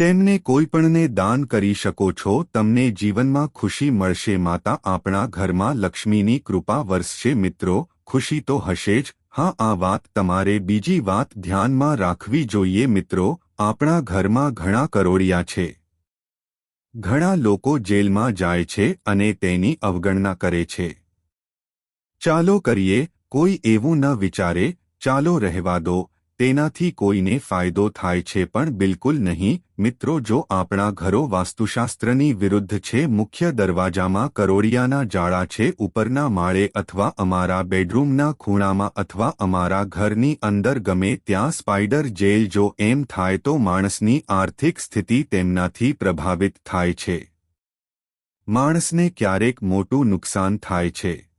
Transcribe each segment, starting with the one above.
તેમને કોઈપણને દાન કરી શકો છો, તમને જીવનમાં ખુશી મળશે. માતા, આપણા ઘરમાં લક્ષ્મીની કૃપા વરસશે. મિત્રો, ખુશી તો હશે જ. હા, આ વાત તમારે બીજી વાત ધ્યાનમાં રાખવી જોઈએ. મિત્રો, આપણા ઘરમાં ઘણા કરોડિયા છે. ઘણા લોકો જેલમાં જાય છે અને તેની અવગણના કરે છે. ચાલો કરીએ, કોઈ એવું ન વિચારે, ચાલો રહેવા દો. તેનાથી કોઈને ફાયદો થાય છે પણ બિલકુલ નહીં. મિત્રો, જો આપણા ઘરો વાસ્તુશાસ્ત્રની વિરુદ્ધ છે, મુખ્ય દરવાજામાં કરોડિયાના જાળા છે, ઉપરના માળે અથવા અમારા બેડરૂમના ખૂણામાં અથવા અમારા ઘરની અંદર ગમે ત્યાં સ્પાઈડર જેલ જો એમ થાય તો માણસની આર્થિક સ્થિતિ તેમનાથી પ્રભાવિત થાય છે. માણસને ક્યારેક મોટું નુકસાન થાય છે.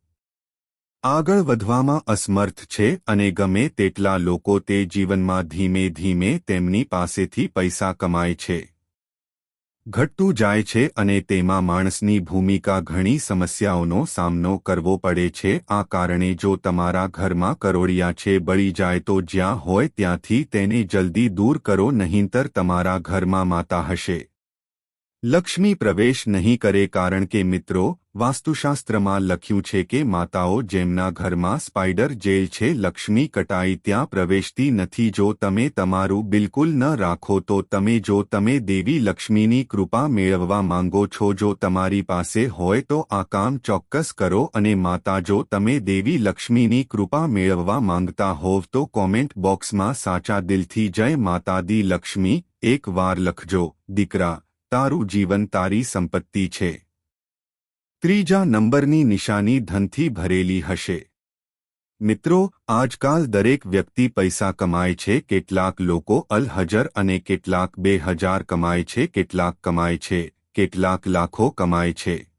આગળ વધવામાં અસમર્થ છે અને ગમે તેટલા લોકો તે જીવનમાં ધીમે ધીમે તેમની પાસેથી પૈસા કમાય છે. ઘટતું જાય છે અને તેમાં માણસની ભૂમિકા ઘણી સમસ્યાઓનો સામનો કરવો પડે છે. આ કારણે જો તમારા ઘરમાં કરોડિયા છે, બળી જાય તો જ્યાં હોય ત્યાંથી તેને જલ્દી દૂર કરો, નહીંતર તમારા ઘરમાં માતા હશે. લક્ષ્મી પ્રવેશ નહીં કરે કારણ કે મિત્રો, વાસ્તુશાસ્ત્રમાં લખ્યું છે કે માતાઓ જેમના ઘરમાં સ્પાઈડર જેલ છે, લક્ષ્મી કટાઈ ત્યાં પ્રવેશતી નથી. જો તમે તમારું બિલકુલ ન રાખો તો તમે, જો તમે દેવી લક્ષ્મીની કૃપા મેળવવા માંગો છો, જો તમારી પાસે હોય તો આ કામ ચોક્કસ કરો અને માતા, જો તમે દેવી લક્ષ્મીની કૃપા મેળવવા માંગતા હોવ તો કોમેન્ટ બોક્સમાં સાચા દિલથી જય માતાદી લક્ષ્મી, એક વાર લખજો. દીકરા તારું જીવન તારી સંપત્તિ છે. ત્રીજા નંબરની નિશાની ધનથી ભરેલી હશે. મિત્રો, આજકાલ દરેક વ્યક્તિ પૈસા કમાય છે, કેટલાક લોકો અલહજર અને કેટલાક બે હજાર કમાય છે, કેટલાક કમાય છે, કેટલાક લાખો કમાય છે.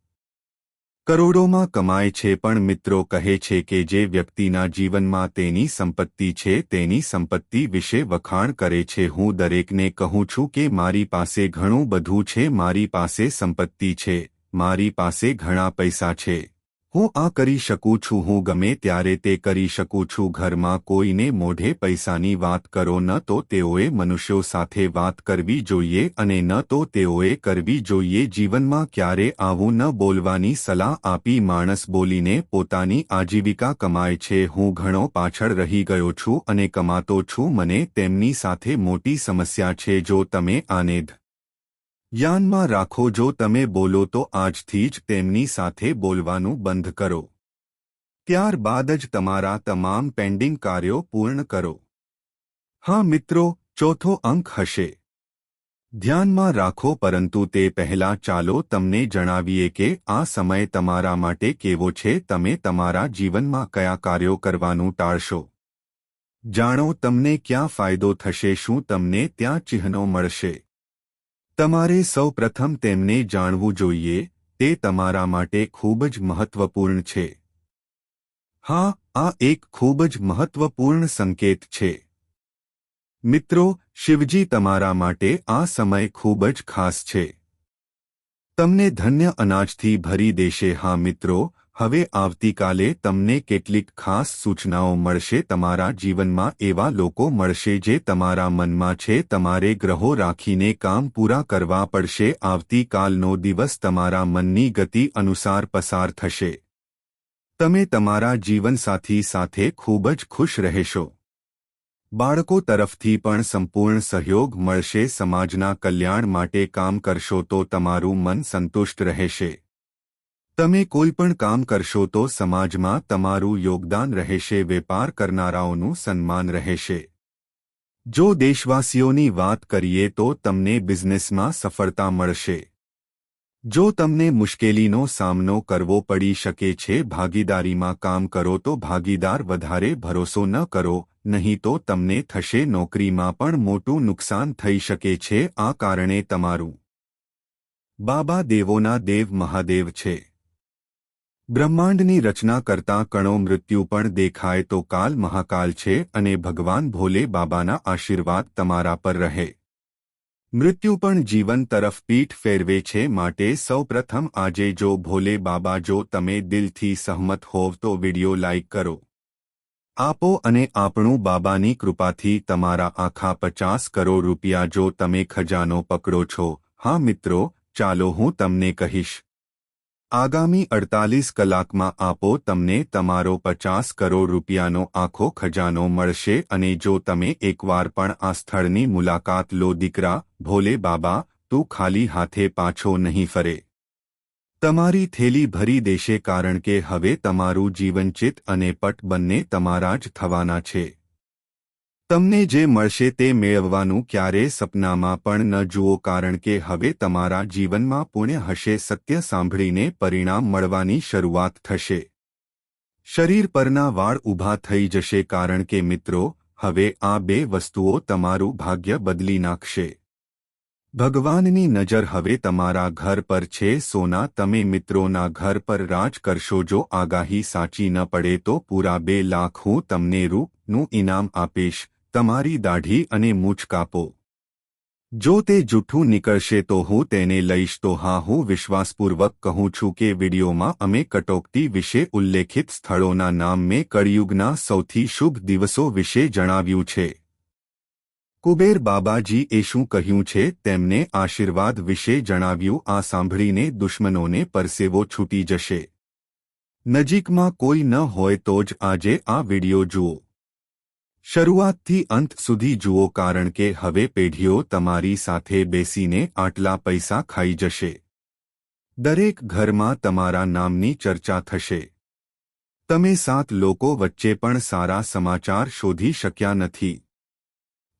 કરોડોમાં કમાય છે પણ મિત્રો કહે છે કે જે વ્યક્તિના જીવનમાં તેની સંપત્તિ છે તેની સંપત્તિ વિશે વખાણ કરે છે. હું દરેકને કહું છું કે મારી પાસે ઘણું બધું છે, મારી પાસે સંપત્તિ છે, મારી પાસે ઘણા પૈસા છે. હું આ કરી શકું છું, હું ગમે ત્યારે તે કરી શકું છું. ઘરમાં કોઈને મોઢે પૈસાની વાત કરો, ન તો તેઓએ મનુષ્યો સાથે વાત કરવી જોઈએ અને ન તો તેઓએ કરવી જોઈએ. જીવનમાં ક્યારે આવું ન બોલવાની સલાહ આપી માણસ બોલીને પોતાની આજીવિકા કમાય છે. હું ઘણો પાછળ રહી ગયો છું અને કમાતો છું. મને તેમની સાથે મોટી સમસ્યા છે. જો તમે આનેધ યાનમાં રાખો જો તમે બોલો તો આજથી જ તેમની સાથે બોલવાનું બંધ કરો. ત્યારબાદ જ તમારા તમામ પેન્ડિંગ કાર્યો પૂર્ણ કરો. હા મિત્રો, ચોથો અંક હશે. ધ્યાનમાં રાખો પરંતુ તે પહેલા ચાલો તમને જણાવીએ કે આ સમય તમારા માટે કેવો છે, તમે તમારા જીવનમાં કયા કાર્યો કરવાનું ટાળશો. જાણો તમને ક્યાં ફાયદો થશે, શું તમને ત્યાં ચિહ્નો મળશે. તમારે સૌ પ્રથમ તેમને જાણવું જોઈએ, તે તમારા માટે ખૂબ જ મહત્વપૂર્ણ છે. હા, આ એક ખૂબ જ મહત્વપૂર્ણ સંકેત છે. મિત્રો, શિવજી તમારા માટે આ સમય ખૂબ જ ખાસ છે. તમને ધન્ય અનાજથી ભરી દેશે. હા મિત્રો હવે આવતીકાલે તમને કેટલીક ખાસ સૂચનાઓ મળશે તમારા જીવનમાં એવા લોકો મળશે જે તમારા મનમાં છે, તમારે ગ્રહો રાખીને કામ પૂરા કરવા પડશે. આવતીકાલનો દિવસ તમારા મનની ગતિ અનુસાર પસાર થશે. તમે તમારા જીવનસાથી સાથે ખૂબ જ ખુશ રહેશો. બાળકો તરફથી પણ સંપૂર્ણ સહયોગ મળશે. સમાજના કલ્યાણ માટે કામ કરશો તો તમારું મન સંતુષ્ટ રહેશે. તમે કોઈ પણ કામ કરશો તો સમાજમાં તમારું યોગદાન રહેશે, વેપાર કરનારાઓનું સન્માન રહેશે. જો દેશવાસીઓની વાત કરીએ તો તમને બિઝનેસમાં સફળતા મળશે. જો તમને મુશ્કેલીનો સામનો કરવો પડી શકે છે, ભાગીદારીમાં કામ કરો તો ભાગીદાર વધારે ભરોસો ન કરો, નહીં તો તમને થશે નોકરીમાં પણ મોટું નુકસાન થઈ શકે છે, આ કારણે તમારું બાબા દેવોના દેવ મહાદેવ છે. બ્રહ્માંડની રચના કરતા કણો મૃત્યુ પણ દેખાય તો કાલ મહાકાલ છે અને ભગવાન ભોલે બાબાના આશીર્વાદ તમારા પર રહે. મૃત્યુ પણ જીવન તરફ પીઠ ફેરવે છે માટે સૌપ્રથમ આજે જો ભોલે બાબા જો તમે દિલથી સહમત હોવ તો વિડિયો લાઇક કરો. આપો અને આપણું બાબાની કૃપાથી તમારા આખા પચાસ કરોડ રૂપિયા જો તમે ખજાનો પકડો છો. હા મિત્રો, ચાલો હું તમને કહીશ. આગામી અડતાલીસ કલાકમાં આપો તમને તમારો પચાસ કરોડ રૂપિયાનો આખો ખજાનો મળશે અને જો તમે એકવાર પણ આ સ્થળની મુલાકાત લો દીકરા, ભોલે બાબા, તું ખાલી હાથે પાછો નહીં ફરે. તમારી થેલી ભરી દેશે કારણ કે હવે તમારું જીવનચિત અને પટ બંને તમારા જ થવાના છે. તમને જે મળશે તે મેળવવાનું ક્યારેય સપનામાં પણ ન જુઓ કારણ કે હવે તમારા જીવનમાં પુણ્ય હશે સત્ય સાંભળીને પરિણામ મળવાની શરૂઆત થશે. શરીર પરના વાળ ઊભા થઈ જશે કારણ કે મિત્રો, હવે આ બે વસ્તુઓ તમારું ભાગ્ય બદલી નાખશે. ભગવાનની નજર હવે તમારા ઘર પર છે, સોના, તમે મિત્રોના ઘર પર રાજ કરશો, જો આગાહી સાચી ન પડે તો પૂરા બે લાખ હું તમને રૂપનું ઇનામ આપીશ. તમારી દાઢી અને મૂછ કાપો. જો તે જૂઠું નીકળશે તો હું તેને લઈશ તો હા, હું વિશ્વાસપૂર્વક કહું છું કે વિડીયોમાં અમે કટોકટી વિશે ઉલ્લેખિત સ્થળોના નામ મેં કળિયુગના સૌથી શુભ દિવસો વિશે જણાવ્યું છે. કુબેર બાબાજી એ શું કહ્યું છે તેમને આશીર્વાદ વિશે જણાવ્યું, આ સાંભળીને દુશ્મનોને પરસેવો છૂટી જશે. નજીકમાં કોઈ ન હોય તો જ આજે આ વિડિયો જુઓ. શરૂઆતથી અંત સુધી જુઓ કારણ કે હવે પેઢીઓ તમારી સાથે બેસીને આટલા પૈસા ખાઈ જશે. દરેક ઘરમાં તમારા નામની ચર્ચા થશે. તમે સાત લોકો વચ્ચે પણ સારા સમાચાર શોધી શક્યા નથી.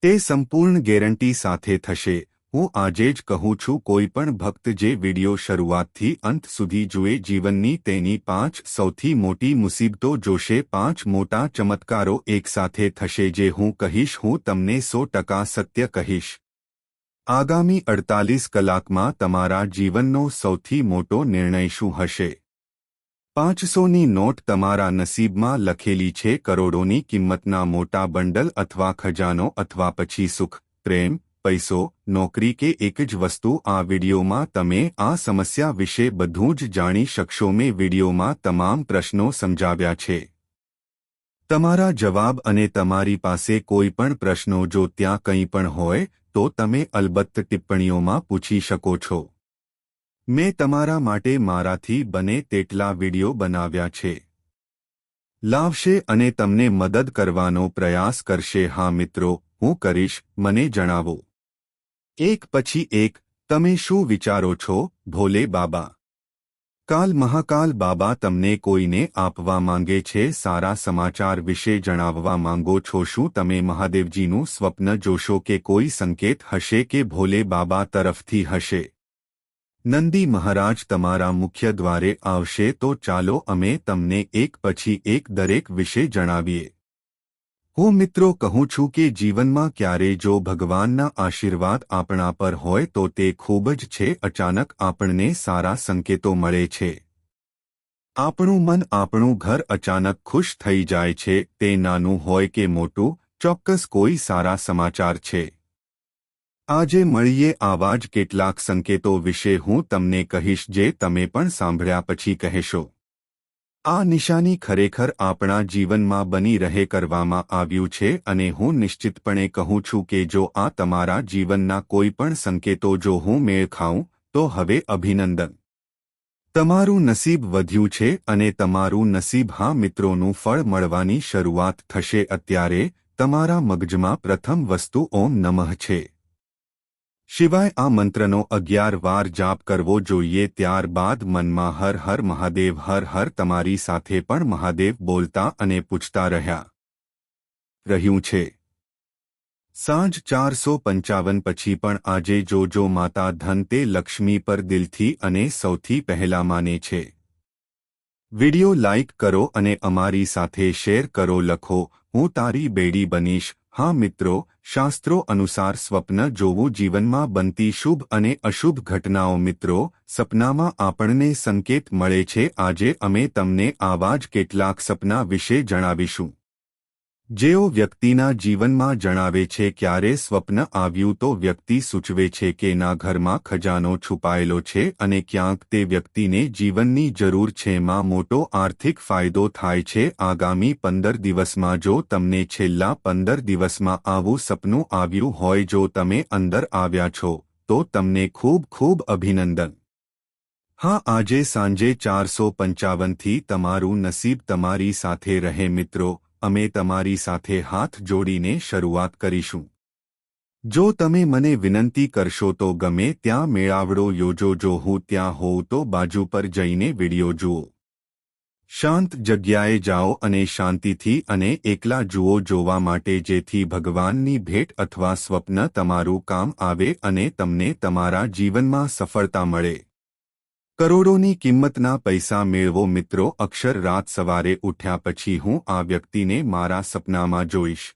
તે સંપૂર્ણ ગેરંટી સાથે થશે. હું આજે જ કહું છું, કોઈ પણ ભક્ત જે વિડિયો શરૂઆતથી અંત સુધી જુએ, જીવનની તેની પાંચ સૌથી મોટી મુસીબતો જોશે. પાંચ મોટા ચમત્કારો એકસાથે થશે, જે હું કહીશ, હું તમને સો ટકા સત્ય કહીશ. આગામી અડતાલીસ કલાકમાં તમારા જીવનનો સૌથી મોટો નિર્ણય શું હશે? પાંચસોની નોટ તમારા નસીબમાં લખેલી છે, કરોડોની કિંમતના મોટા બંડલ અથવા ખજાનો અથવા પછી સુખ, પ્રેમ પૈસો, નોકરી કે એક જ વસ્તુ આ વિડીયોમાં તમે આ સમસ્યા વિશે બધું જ જાણી શકશો. મેં વિડીયોમાં તમામ પ્રશ્નો સમજાવ્યા છે. તમારા જવાબ અને તમારી પાસે કોઈ પણ પ્રશ્નો જો ત્યાં કંઈ પણ હોય, તો તમે અલબત્ત ટિપ્પણીઓમાં પૂછી શકો છો. મેં તમારા માટે મારાથી બને તેટલા વીડિયો બનાવ્યા છે. લાવશે અને તમને મદદ કરવાનો પ્રયાસ કરશે. હા મિત્રો, હું કરીશ. મને જણાવો. એક પછી એક, તમે શું વિચારો છો? ભોલે બાબા. કાલ મહાકાલ બાબા તમને કોઈને આપવા માંગે છે, સારા સમાચાર વિશે જણાવવા માંગો છો, શું તમે મહાદેવજીનું સ્વપ્ન જોશો કે કોઈ સંકેત હશે કે ભોલે બાબા તરફથી હશે? નંદી મહારાજ તમારા મુખ્ય દ્વારે આવશે, તો ચાલો અમે તમને એક પછી એક દરેક વિશે જણાવીએ. હું મિત્રો કહું છું કે જીવનમાં ક્યારે જો ભગવાનના આશીર્વાદ આપણા પર હોય તો તે ખૂબ જ છે. અચાનક આપણને સારા સંકેતો મળે છે. આપણું મન આપણું ઘર અચાનક ખુશ થઈ જાય છે. તે નાનું હોય કે મોટું, ચોક્કસ કોઈ સારા સમાચાર છે. આજે મળીએ આવા જ કેટલાક સંકેતો વિશે હું તમને કહીશ જે તમે પણ સાંભળ્યા પછી કહેશો. આ નિશાની ખરેખર આપણા જીવનમાં બની રહે કરવામાં આવ્યું છે અને હું નિશ્ચિતપણે કહું છું કે જો આ તમારા જીવનના કોઈ પણ સંકેતો જો હું મેળ ખાઉં, તો હવે અભિનંદન. તમારું નસીબ વધ્યું છે અને તમારું નસીબ હા મિત્રોનું ફળ મળવાની શરૂઆત થશે. અત્યારે તમારા મગજમાં પ્રથમ વસ્તુ ઓમ નમઃ છે. શિવાય આ મંત્રનો અગિયાર વાર જાપ કરવો જોઈએ ત્યારબાદ મનમાં હર હર મહાદેવ, હર હર તમારી સાથે પણ મહાદેવ બોલતા અને પૂછતા રહ્યા. રહ્યું છે. સાંજ ચારસો પંચાવન પછી પણ આજે જોજો માતા ધન તે લક્ષ્મી પર દિલથી અને સૌથી પહેલા માને છે. વિડિયો લાઇક કરો અને અમારી સાથે શેર કરો લખો, હું તારી બેડી બનીશ હા મિત્રો, શાસ્ત્રો અનુસાર સ્વપ્ન જોવું જીવનમાં બનતી શુભ અને અશુભ ઘટનાઓ મિત્રો, સપનામાં આપણને સંકેત મળે છે. આજે અમે તમને આવા જ કેટલાક સપના વિશે જણાવીશું. જેઓ વ્યક્તિના જીવનમાં જણાવે છે ક્યારે સ્વપ્ન આવ્યું તો વ્યક્તિ સૂચવે છે કે ના ઘરમાં ખજાનો છુપાયેલો છે અને ક્યાંક તે વ્યક્તિને જીવનની જરૂર છે માં મોટો આર્થિક ફાયદો થાય છે. આગામી પંદર દિવસમાં જો તમને છેલ્લા પંદર દિવસમાં આવું સપનું આવ્યું હોય જો તમે અંદર આવ્યા છો, તો તમને ખૂબ ખૂબ અભિનંદન. હા, આજે સાંજે ચારસો પંચાવનથી તમારું નસીબ તમારી સાથે રહે મિત્રો. અમે તમારી સાથે હાથ જોડીને શરૂઆત કરીશું. જો તમે મને વિનંતી કરશો તો ગમે ત્યાં મેળાવડો યોજો, જો હું ત્યાં હોઉં તો બાજુ પર જઈને વિડિયો જુઓ. શાંત જગ્યાએ જાઓ અને શાંતિથી અને એકલા જુઓ જોવા માટે જેથી ભગવાનની ભેટ અથવા સ્વપ્ન તમારું કામ આવે અને તમને તમારા જીવનમાં સફળતા મળે. કરોડોની કિંમતના પૈસા મેળવો મિત્રો, અક્ષર રાત સવારે ઉઠ્યા પછી હું આ વ્યક્તિને મારા સપનામાં જોઈશ.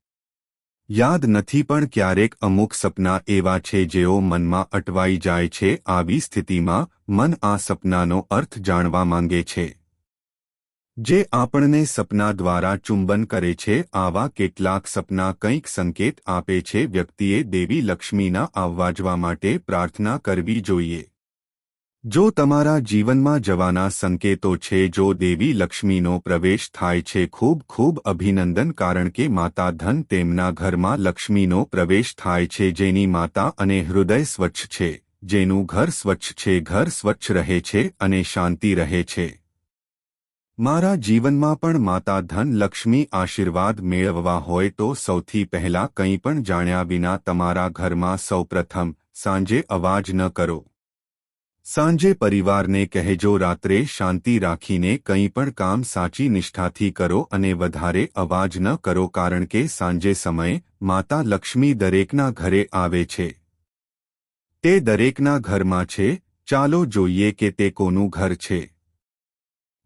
યાદ નથી પણ ક્યારેક અમુક સપના એવા છે જેઓ મનમાં અટવાઈ જાય છે, આવી સ્થિતિમાં મન આ સપનાનો અર્થ જાણવા માંગે છે. જે આપણને સપના દ્વારા ચુંબન કરે છે, આવા કેટલાક સપના કંઈક સંકેત આપે છે, વ્યક્તિએ દેવી લક્ષ્મીના આવવાજવા માટે પ્રાર્થના કરવી જોઈએ. જો તમારા જીવનમાં જવાના સંકેતો છે, જો દેવી લક્ષ્મીનો પ્રવેશ થાય છે, ખૂબ ખૂબ અભિનંદન કારણ કે માતા ધન તેમના ઘરમાં લક્ષ્મીનો પ્રવેશ થાય છે, જેની માતા અને હૃદય સ્વચ્છ છે, જેનું ઘર સ્વચ્છ છે, ઘર સ્વચ્છ રહે છે અને શાંતિ રહે છે. મારા જીવનમાં પણ માતા ધન લક્ષ્મી આશીર્વાદ મેળવવા હોય તો સૌથી પહેલા કંઈ પણ જાણ્યા વિના તમારા ઘરમાં સૌપ્રથમ સાંજે અવાજ ન કરો. સાંજે પરિવારને કહેજો, રાત્રે શાંતિ રાખીને કંઈ પણ કામ સાચી નિષ્ઠાથી કરો અને વધારે અવાજ ન કરો, કારણ કે સાંજે સમયે માતા લક્ષ્મી દરેકના ઘરે આવે છે. તે દરેકના ઘરમાં છે. ચાલો જોઈએ કે તે કોનું ઘર છે.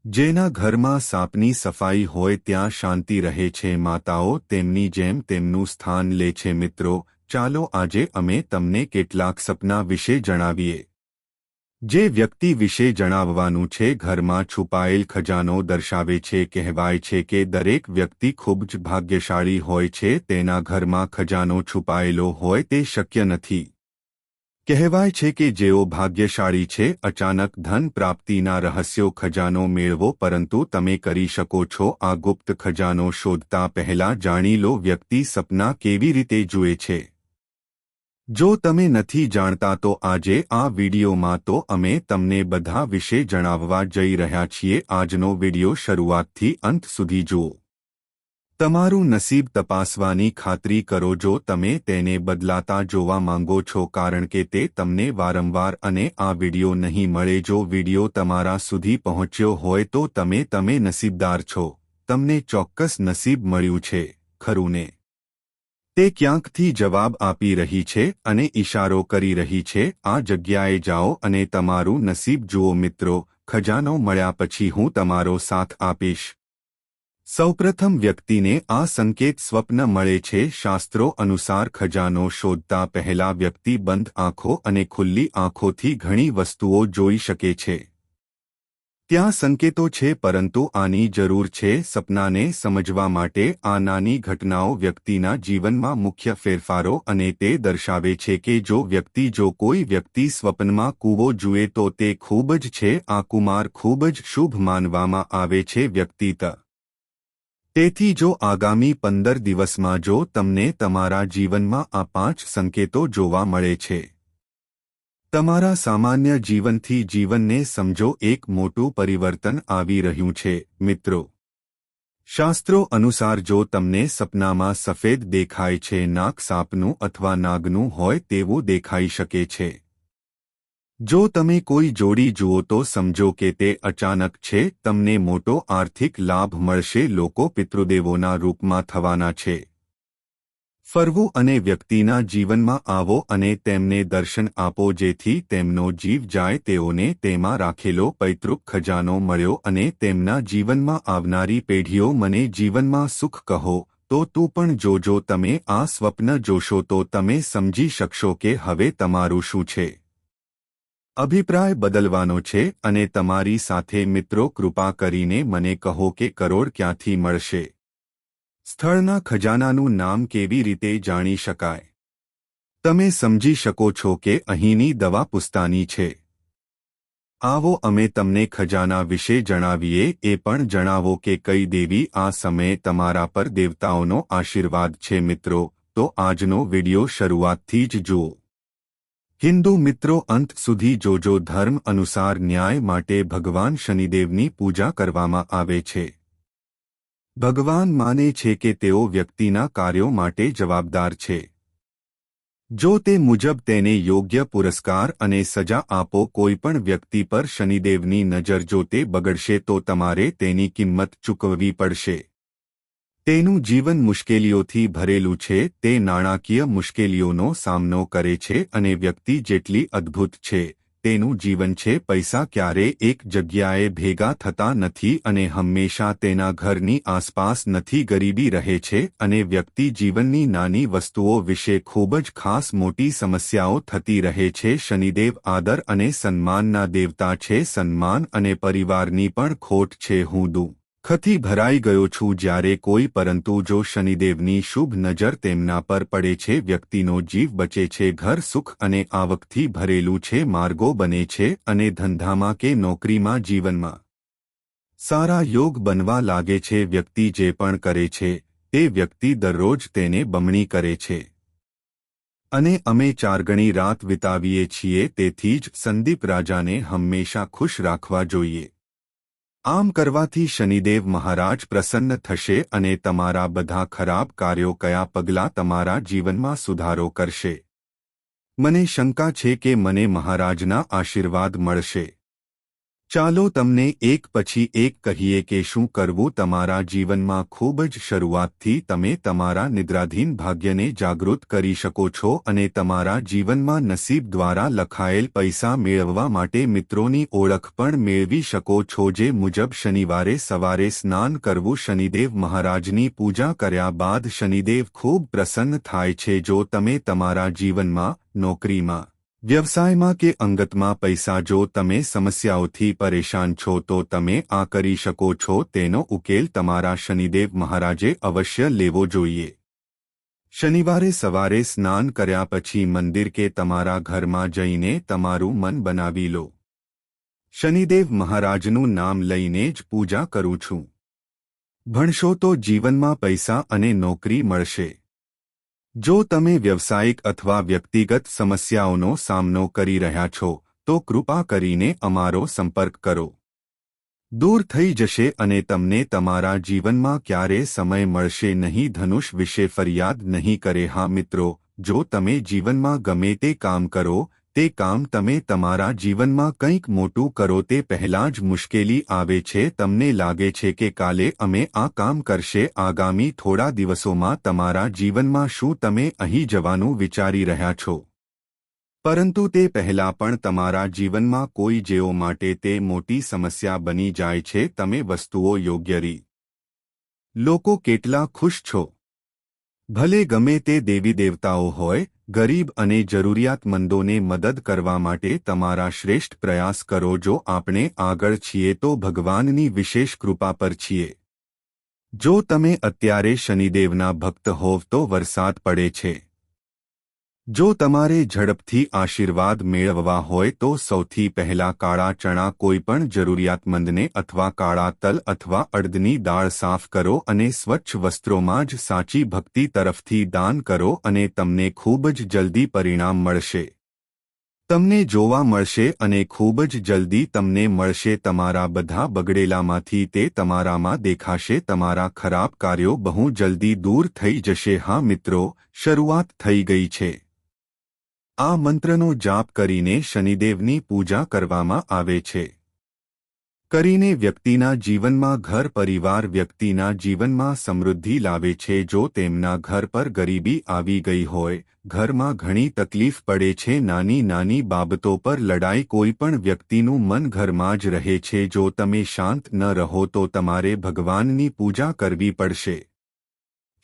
જેના ઘરમાં સાપની સફાઈ હોય ત્યાં શાંતિ રહે છે. માતાઓ તેમની જેમ તેમનું સ્થાન લે છે. મિત્રો, ચાલો આજે અમે તમને કેટલાક સપના વિશે જણાવીએ. જે વ્યક્તિ વિશે જણાવવાનું છે, ઘરમાં છુપાયેલ ખજાનો દર્શાવે છે, કહેવાય છે કે દરેક વ્યક્તિ ખૂબ જ ભાગ્યશાળી હોય છે, તેના ઘરમાં ખજાનો છુપાયેલો હોય તે શક્ય નથી. કહેવાય છે કે જેઓ ભાગ્યશાળી છે, અચાનક ધન પ્રાપ્તિના રહસ્યો ખજાનો મેળવો, પરંતુ તમે કરી શકો છો, આ ગુપ્ત ખજાનો શોધતા પહેલા જાણી લો વ્યક્તિ સપના કેવી રીતે જુએ છે. જો તમે નથી જાણતા તો આજે આ વિડીયોમાં તો અમે તમને બધા વિશે જણાવવા જઈ રહ્યા છીએ. આજનો વીડિયો શરૂઆતથી અંત સુધી જુઓ. તમારું નસીબ તપાસવાની ખાતરી કરો જો તમે તેને બદલાતા જોવા માંગો છો કારણ કે તે તમને વારંવાર અને આ વીડિયો નહીં મળે. જો વીડિયો તમારા સુધી પહોંચ્યો હોય તો તમે તમે નસીબદાર છો. તમને ચોક્કસ નસીબ મળ્યું છે. ખરું ને? તે ક્યાંકથી જવાબ આપી રહી છે અને ઇશારો કરી રહી છે, આ જગ્યાએ જાઓ અને તમારું નસીબ જુઓ મિત્રો, ખજાનો મળ્યા પછી હું તમારો સાથ આપીશ. સૌપ્રથમ વ્યક્તિને આ સંકેત સ્વપ્ન મળે છે, શાસ્ત્રો અનુસાર ખજાનો શોધતા પહેલા વ્યક્તિ બંધ આંખો અને ખુલ્લી આંખોથી ઘણી વસ્તુઓ જોઈ શકે છે. ત્યાં સંકેતો છે પરંતુ આની જરૂર છે સપનાને સમજવા માટે આ નાની ઘટનાઓ વ્યક્તિના જીવનમાં મુખ્ય ફેરફારો અને તે દર્શાવે છે કે જો વ્યક્તિ જો કોઈ વ્યક્તિ સ્વપ્નમાં કૂવો જુએ તો તે ખૂબ જ છે, આ કુમાર ખૂબ જ શુભ માનવામાં આવે છે વ્યક્તિત્વ તેથી જો આગામી પંદર દિવસમાં જો તમને તમારા જીવનમાં આ પાંચ સંકેતો જોવા મળે છે તમારા સામાન્ય જીવનથી જીવનને સમજો, એક મોટું પરિવર્તન આવી રહ્યું છે, મિત્રો. શાસ્ત્રો અનુસાર જો તમને સપનામાં સફેદ દેખાય છે, નાક સાપનું અથવા નાગનું હોય તેવું દેખાઈ શકે છે. જો તમે કોઈ જોડી જુઓ તો સમજો કે તે અચાનક છે, તમને મોટો આર્થિક લાભ મળશે, લોકો પિતૃદેવોના રૂપમાં થવાના છે. ફરવું અને વ્યક્તિના જીવનમાં આવો અને તેમને દર્શન આપો જેથી તેમનો જીવ જાય તેઓને તેમાં રાખેલો પૈતૃક ખજાનો મળ્યો અને તેમના જીવનમાં આવનારી પેઢીઓ મને જીવનમાં સુખ કહો, તો તું પણ જોજો તમે આ સ્વપ્ન જોશો તો તમે સમજી શકશો કે હવે તમારું શું છે. અભિપ્રાય બદલવાનો છે અને તમારી સાથે મિત્રો કૃપા કરીને મને કહો કે કરોડ ક્યાંથી મળશે. સ્થળના ખજાનાનું નામ કેવી રીતે જાણી શકાય? તમે સમજી શકો છો કે અહીંની દવા પુસ્તાની છે. આવો અમે તમને ખજાના વિશે જણાવીએ, એ પણ જણાવો કે કઈ દેવી આ સમયે તમારા પર દેવતાઓનો આશીર્વાદ છે મિત્રો, તો આજનો વિડિયો શરૂઆતથી જ જુઓ. હિન્દુ મિત્રો અંત સુધી જોજો ધર્મ અનુસાર ન્યાય માટે ભગવાન શનિદેવની પૂજા કરવામાં આવે છે. ભગવાન માને છે કે તેઓ વ્યક્તિના કાર્યો માટે જવાબદાર છે. જો તે મુજબ તેને યોગ્ય પુરસ્કાર અને સજા આપો કોઈપણ વ્યક્તિ પર શનિદેવની નજર જો તે બગડશે તો તમારે તેની કિંમત ચૂકવવી પડશે. તેનું જીવન મુશ્કેલીઓથી ભરેલું છે, તે નાણાકીય મુશ્કેલીઓનો સામનો કરે છે અને વ્યક્તિ જેટલી અદ્ભુત છે. તેનું જીવન છે, પૈસા ક્યારે એક જગ્યાએ ભેગા થતા નથી અને હંમેશા તેના ઘરની આસપાસ નથી ગરીબી રહે છે અને વ્યક્તિ જીવનની નાની વસ્તુઓ વિશે ખૂબ જ ખાસ મોટી સમસ્યાઓ થતી રહે છે. શનિદેવ આદર અને સન્માનના દેવતા છે, સન્માન અને પરિવારની પણ ખોટ છે. હું દું ખથી ભરાઈ ગયો છું જ્યારે કોઈ, પરંતુ જો શનિદેવની શુભ નજર તેમના પર પડે છે, વ્યક્તિનો જીવ બચે છે, ઘર સુખ અને આવકથી ભરેલું છે, માર્ગો બને છે અને ધંધામાં કે નોકરીમાં જીવનમાં. સારા યોગ બનવા લાગે છે, વ્યક્તિ જે પણ કરે છે, તે વ્યક્તિ દરરોજ તેને બમણી કરે છે. અને અમે ચારગણી રાત વિતાવીએ છીએ, તેથી જ સંદીપ રાજાને હંમેશા ખુશ રાખવા જોઈએ. આમ કરવાથી શનિદેવ મહારાજ પ્રસન્ન થશે અને તમારા બધા ખરાબ કાર્યો કયા પગલાં તમારા જીવનમાં સુધારો કરશે? મને શંકા છે કે મને મહારાજના આશીર્વાદ મળશે. ચાલો તમને એક પછી એક કહીએ કે શું કરવું તમારા જીવનમાં ખૂબ જ શરૂઆતથી તમે તમારા નિદ્રાધીન ભાગ્યને જાગૃત કરી શકો છો અને તમારા જીવનમાં નસીબ દ્વારા લખાયેલ પૈસા મેળવવા માટે મિત્રોની ઓળખ પણ મેળવી શકો છો જે મુજબ શનિવારે સવારે સ્નાન કરવું શનિદેવ મહારાજની પૂજા કર્યા બાદ શનિદેવ ખૂબ પ્રસન્ન થાય છે જો તમે તમારા જીવનમાં નોકરીમાં વ્યવસાયમાં કે અંગતમાં પૈસા જો તમે સમસ્યાઓથી પરેશાન છો તો તમે આ કરી શકો છો તેનો ઉકેલ તમારા શનિદેવ મહારાજે અવશ્ય લેવો જોઈએ. શનિવારે સવારે સ્નાન કર્યા પછી મંદિર કે તમારા ઘરમાં જઈને તમારું મન બનાવી લો. શનિદેવ મહારાજનું નામ લઈને જ પૂજા કરું છું. ભણશો તો જીવનમાં પૈસા અને નોકરી મળશે. જો તમે વ્યવસાયિક અથવા વ્યક્તિગત સમસ્યાઓનો સામનો કરી રહ્યા છો, તો કૃપા કરીને અમારો સંપર્ક કરો. દૂર થઈ જશે અને તમને તમારા જીવનમાં ક્યારે સમય મળશે નહીં ધનુષ વિશે ફરિયાદ નહીં કરે. હા મિત્રો, જો તમે જીવનમાં ગમે તે કામ કરો તે કામ તમે તમારા જીવનમાં કંઈક મોટું કરો તે પહેલાં જ મુશ્કેલી આવે છે. તમને લાગે છે કે કાલે અમે આ કામ કરશે. આગામી થોડા દિવસોમાં તમારા જીવનમાં શું તમે અહીં જવાનું વિચારી રહ્યા છો? પરંતુ તે પહેલાં પણ તમારા જીવનમાં કોઈ જેઓ માટે તે મોટી સમસ્યા બની જાય છે. તમે વસ્તુઓ યોગ્ય રી. લોકો કેટલા ખુશ છો? ભલે ગમે તે દેવી દેવતાઓ હોય, ગરીબ અને જરૂરિયાતમંદોને મદદ કરવા માટે તમારા શ્રેષ્ઠ પ્રયાસ કરો જો આપણે આગળ છીએ તો ભગવાનની વિશેષ કૃપા પર છીએ. જો તમે અત્યારે શનિદેવના ભક્ત હોવ તો વરસાદ પડે છે. જો તમારે ઝડપથી આશીર્વાદ મેળવવા હોય તો સૌથી પહેલા કાળા ચણા કોઈપણ જરૂરિયાતમંદને અથવા કાળા તલ અથવા અડદની દાળ સાફ કરો અને સ્વચ્છ વસ્ત્રોમાં જ સાચી ભક્તિ તરફથી દાન કરો અને તમને ખૂબ જ જલ્દી પરિણામ મળશે. તમને જોવા મળશે અને ખૂબ જ જલ્દી તમને મળશે તમારા બધા બગડેલામાંથી તે તમારામાં દેખાશે. તમારા ખરાબ કાર્યો બહુ જલ્દી દૂર થઈ જશે. હા મિત્રો, શરૂઆત થઈ ગઈ છે. આ મંત્રનો જાપ કરીને શનિદેવની પૂજા કરવામાં આવે છે. કરીને વ્યક્તિના જીવનમાં ઘર પરિવાર વ્યક્તિના જીવનમાં સમૃદ્ધિ લાવે છે જો તેમના ઘર પર ગરીબી આવી ગઈ હોય, ઘરમાં ઘણી તકલીફ પડે છે નાની નાની બાબતો પર લડાઈ કોઈ પણ વ્યક્તિનું મન ઘરમાં જ રહે છે, જો તમે શાંત ન રહો તો તમારે ભગવાનની પૂજા કરવી પડશે.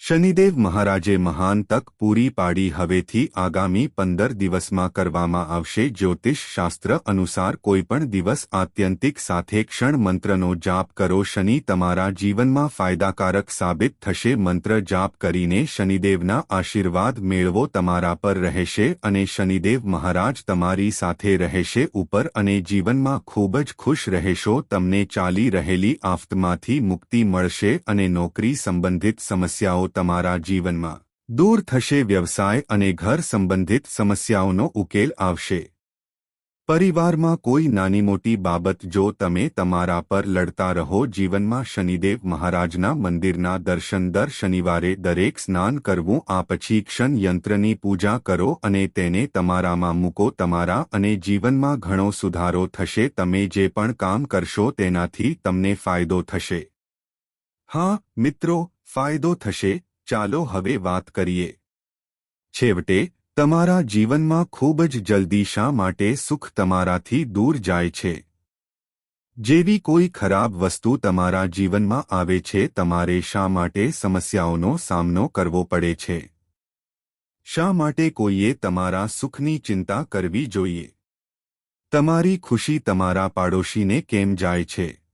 શનિદેવ મહારાજે મહાન તક પૂરી પાડી હવેથી આગામી પંદર દિવસમાં કરવામાં આવશે. જ્યોતિષ શાસ્ત્ર અનુસાર કોઈપણ દિવસ આત્યંતિક સાથે ક્ષણ મંત્રનો જાપ કરો. શનિ તમારા જીવનમાં ફાયદાકારક સાબિત થશે. મંત્ર જાપ કરીને શનિદેવના આશીર્વાદ મેળવો. તમારા પર રહેશે અને શનિદેવ મહારાજ તમારી સાથે રહેશે. ઉપર અને જીવનમાં ખૂબ જ ખુશ રહેશો. તમને ચાલી રહેલી આફતમાંથી મુક્તિ મળશે અને નોકરી સંબંધિત સમસ્યાઓ તમારા જીવનમાં દૂર થશે વ્યવસાય અને ઘર સંબંધિત સમસ્યાઓનો ઉકેલ આવશે. પરિવારમાં કોઈ નાની મોટી બાબત જો તમે તમારા પર લડતા રહો, જીવનમાં શનિદેવ મહારાજના મંદિરના દર્શન દર શનિવારે દરેક સ્નાન કરવું, આ પછી ક્ષણ યંત્રની પૂજા કરો અને તેને તમારામાં મૂકો. તમારા અને જીવનમાં ઘણો સુધારો થશે. તમે જે પણ કામ કરશો તેનાથી તમને ફાયદો થશે. હા, મિત્રો ફાયદો થશે, ચાલો હવે વાત કરીએ. છેવટે, તમારા જીવનમાં ખૂબ જ જલ્દી શા માટે સુખ તમારાથી દૂર જાય છે? જેવી કોઈ ખરાબ વસ્તુ તમારા જીવનમાં આવે છે, તમારે શા માટે સમસ્યાઓનો સામનો કરવો પડે છે? શા માટે કોઈએ તમારા સુખની ચિંતા કરવી જોઈએ? તમારી ખુશી તમારા પાડોશીને કેમ જાય છે?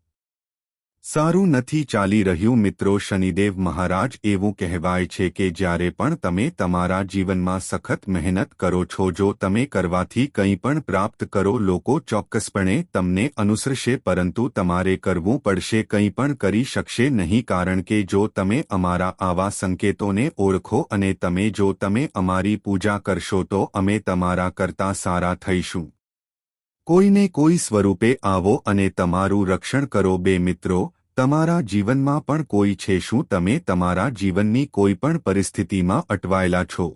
સારું નથી ચાલી રહ્યું મિત્રો શનિદેવ મહારાજ એવું કહેવાય છે કે જ્યારે પણ તમે તમારા જીવનમાં સખત મહેનત કરો છો જો તમે કરવાથી કંઈ પણ પ્રાપ્ત કરો લોકો ચોક્કસપણે તમને અનુસરશે પરંતુ તમારે કરવું પડશે કંઈ પણ કરી શકશે નહીં કારણ કે જો તમે અમારા આવા સંકેતોને ઓળખો અને તમે જો તમે અમારી પૂજા કરશો તો અમે તમારા કરતા સારા થઈશું. કોઈને કોઈ સ્વરૂપે આવો અને તમારું રક્ષણ કરો બે મિત્રો, તમારા જીવનમાં પણ કોઈ છે શું તમે તમારા જીવનની કોઈ પણ પરિસ્થિતિમાં અટવાયેલા છો?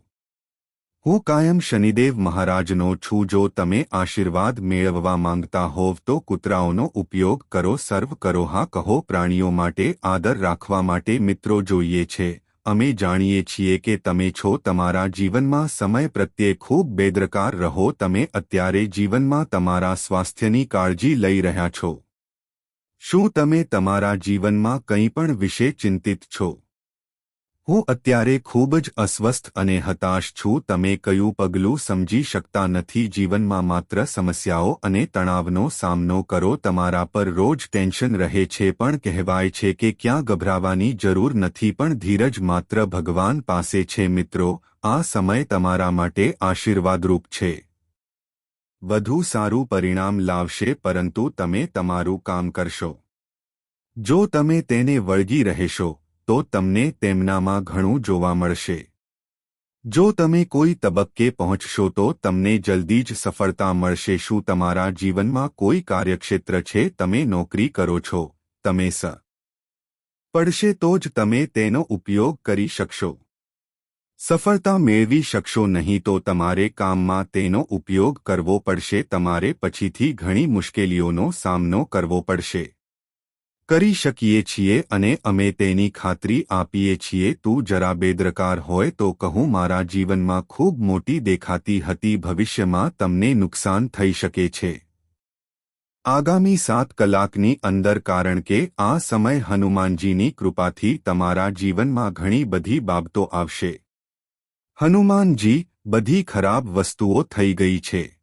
હું કાયમ શનિદેવ મહારાજનો છું જો તમે આશીર્વાદ મેળવવા માંગતા હોવ તો કૂતરાઓનો ઉપયોગ કરો, સર્વ કરો, હા કહો, પ્રાણીઓ માટે આદર રાખવા માટે મિત્રો જોઈએ છે. અમે જાણીએ છીએ કે તમે છો તમારા જીવનમાં સમય પ્રત્યે ખૂબ બેદરકાર રહો, તમે અત્યારે જીવનમાં તમારા સ્વાસ્થ્યની કાળજી લઈ રહ્યા છો. શું તમે તમારા જીવનમાં કંઈ પણ વિશે ચિંતિત છો? હું અત્યારે ખૂબ જ અસ્વસ્થ અને હતાશ છું. તમે કયું પગલું સમજી શકતા નથી. જીવનમાં માત્ર સમસ્યાઓ અને તણાવનો સામનો કરો. તમારા પર રોજ ટેન્શન રહે છે, પણ કહેવાય છે કે ક્યાં ગભરાવાની જરૂર નથી, પણ ધીરજ માત્ર ભગવાન પાસે છે. મિત્રો, આ સમય તમારા માટે આશીર્વાદરૂપ છે. વધુ સારું પરિણામ લાવશે, પરંતુ તમે તમારું કામ કરશો. જો તમે તેને વળગી રહેશો તો તમને તેમનામાં ઘણું જોવા મળશે. જો તમે કોઈ તબક્કે પહોંચશો તો તમને જલ્દી જ સફળતા મળશે. શું તમારા જીવનમાં કોઈ કાર્યક્ષેત્ર છે? તમે નોકરી કરો છો. તમે સ. પડશે તો જ તમે તેનો ઉપયોગ કરી શકશો. સફળતા મેળવી શકશો નહીં તો તમારે કામમાં તેનો ઉપયોગ કરવો પડશે. તમારે પછીથી ઘણી મુશ્કેલીઓનો સામનો કરવો પડશે. કરી શકીએ છીએ અને અમે તેની ખાતરી આપીએ છીએ, તું જરા બેદરકાર હોય તો કહું, મારા જીવનમાં ખૂબ મોટી દેખાતી હતી, ભવિષ્યમાં તમને નુકસાન થઈ શકે છે. આગામી સાત કલાકની અંદર, કારણ કે આ સમય હનુમાનજીની કૃપાથી તમારા જીવનમાં ઘણી બધી બાબતો આવશે. હનુમાનજી, બધી ખરાબ વસ્તુઓ થઈ ગઈ છે.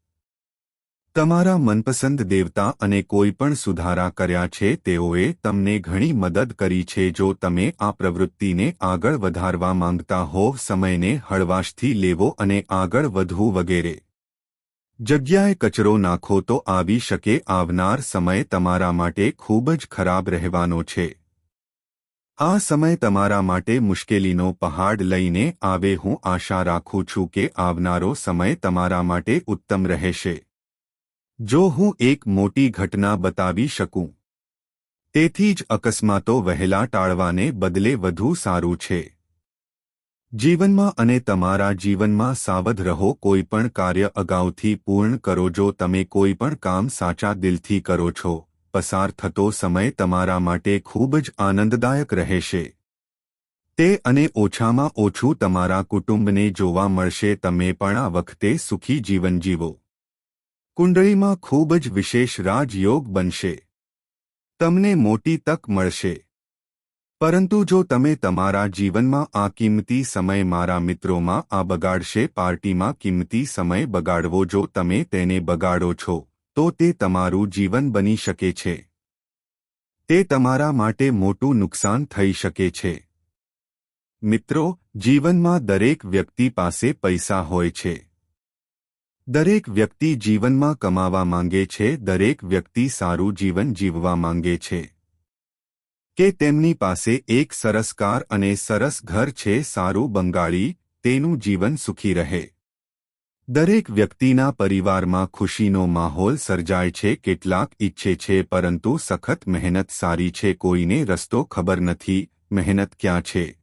તમારા મનપસંદ દેવતા અને કોઈ પણ સુધારા કર્યા છે, તેઓએ તમને ઘણી મદદ કરી છે. જો તમે આ પ્રવૃત્તિને આગળ વધારવા માંગતા હોવ સમયને હળવાશથી લેવો અને આગળ વધવું વગેરે. જગ્યાએ કચરો નાખો તો આવી શકે, આવનાર સમય તમારા માટે ખૂબ જ ખરાબ રહેવાનો છે. આ સમય તમારા માટે મુશ્કેલીનો પહાડ લઈને આવે, હું આશા રાખું છું કે આવનારો સમય તમારા માટે ઉત્તમ રહેશે. જો હું એક મોટી ઘટના બતાવી શકું, તેથી જ અકસ્માતો વહેલા ટાળવાને બદલે વધુ સારું છે. જીવનમાં અને તમારા જીવનમાં સાવધ રહો, કોઈ પણ કાર્ય અગાઉથી પૂર્ણ કરો, જો તમે કોઈ પણ કામ સાચા દિલથી કરો છો, પસાર થતો સમય તમારા માટે ખૂબ જ આનંદદાયક રહેશે. તે અને ઓછામાં ઓછું તમારા કુટુંબને જોવા મળશે, તમે પણ આ વખતે સુખી જીવન જીવો. કુંડળીમાં ખૂબ જ વિશેષ રાજયોગ બનશે. તમને મોટી તક મળશે. પરંતુ જો તમે તમારા જીવનમાં આ કિંમતી સમય મારા મિત્રોમાં આ બગાડશે, પાર્ટીમાં કિંમતી સમય બગાડવો, જો તમે તેને બગાડો છો, તો તે તમારું જીવન બની શકે છે. તે તમારા માટે મોટું નુકસાન થઈ શકે છે. મિત્રો, જીવનમાં દરેક વ્યક્તિ પાસે પૈસા હોય છે. દરેક વ્યક્તિ જીવનમાં કમાવા માંગે છે, દરેક વ્યક્તિ સારું જીવન જીવવા માંગે છે. કે તેમની પાસે એક સરસ કાર અને સરસ ઘર છે, સારું બંગાળી, તેનું જીવન સુખી રહે. દરેક વ્યક્તિના પરિવારમાં ખુશીનો માહોલ સર્જાય છે, કેટલાક ઈચ્છે છે, પરંતુ સખત મહેનત સારી છે, કોઈને રસ્તો ખબર નથી, મહેનત ક્યાં છે?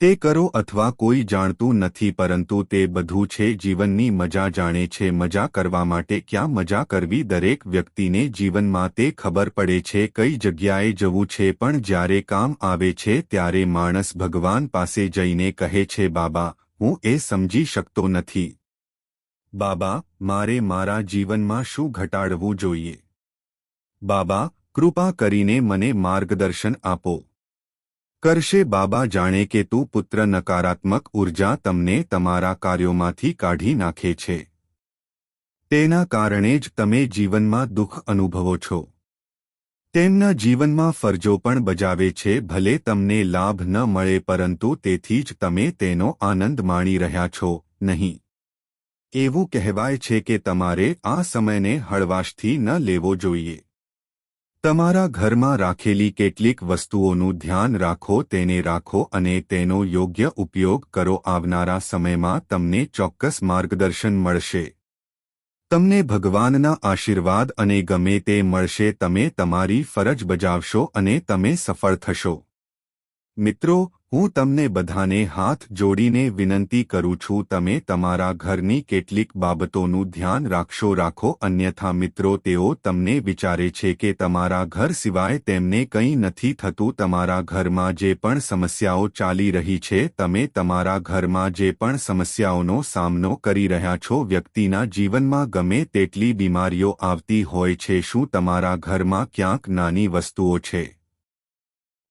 તે કરો અથવા કોઈ જાણતું નથી પરંતુ તે બધું છે જીવનની મજા જાણે છે મજા કરવા માટે ક્યાં મજા કરવી દરેક વ્યક્તિને જીવનમાં તે ખબર પડે છે કઈ જગ્યાએ જવું છે પણ જ્યારે કામ આવે છે ત્યારે માણસ ભગવાન પાસે જઈને કહે છે, બાબા, હું એ સમજી શકતો નથી. બાબા, મારે મારા જીવનમાં શું ઘટાડવું જોઈએ? બાબા, કૃપા કરીને મને માર્ગદર્શન આપો. કરશે બાબા જાણે કે તું પુત્ર નકારાત્મક ઊર્જા તમને તમારા કાર્યોમાંથી કાઢી નાખે છે. તેના કારણે જ તમે જીવનમાં દુઃખ અનુભવો છો. તેમના જીવનમાં ફરજો પણ બજાવે છે, ભલે તમને લાભ ન મળે પરંતુ તેથી જ તમે તેનો આનંદ માણી રહ્યા છો, નહીં. એવું કહેવાય છે કે તમારે આ સમયને હળવાશથી ન લેવો જોઈએ. તમારા ઘરમાં રાખેલી કેટલીક વસ્તુઓનું ધ્યાન રાખો, તેને રાખો અને તેનો યોગ્ય ઉપયોગ કરો. આવનારા સમયમાં તમને ચોક્કસ માર્ગદર્શન મળશે. તમને ભગવાનના આશીર્વાદ અને ગમે તે મળશે, તમે તમારી ફરજ બજાવશો અને તમે સફળ થશો. મિત્રો હું તમને બધાને હાથ જોડીને વિનંતી કરું છું, તમે તમારા ઘરની કેટલીક બાબતોનું ધ્યાન રાખશો. રાખો, અન્યથા મિત્રો, તેઓ તમને વિચારે છે કે તમારા ઘર સિવાય તેમને કંઈ નથી થતું. તમારા ઘરમાં જે પણ સમસ્યાઓ ચાલી રહી છે, તમે તમારા ઘરમાં જે પણ સમસ્યાઓનો સામનો કરી રહ્યા છો, વ્યક્તિના જીવનમાં ગમે તેટલી બીમારીઓ આવતી હોય છે, શું તમારા ઘરમાં ક્યાંક નાની વસ્તુઓ છે?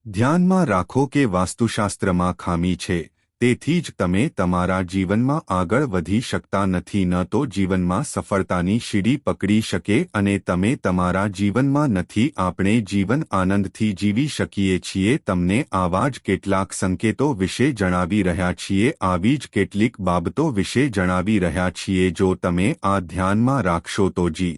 ધ્યાનમાં રાખો કે વાસ્તુશાસ્ત્રમાં ખામી છે, તેથી જ તમે તમારા જીવનમાં આગળ વધી શકતા નથી, ન તો જીવનમાં સફળતાની સીડી પકડી શકે અને તમે તમારા જીવનમાં નથી, આપણે જીવન આનંદથી જીવી શકીએ છીએ, તમને આવા જ કેટલાક સંકેતો વિશે જણાવી રહ્યા છીએ, આવી જ કેટલીક બાબતો વિશે જણાવી રહ્યા છીએ, જો તમે આ ધ્યાનમાં રાખશો તો જી.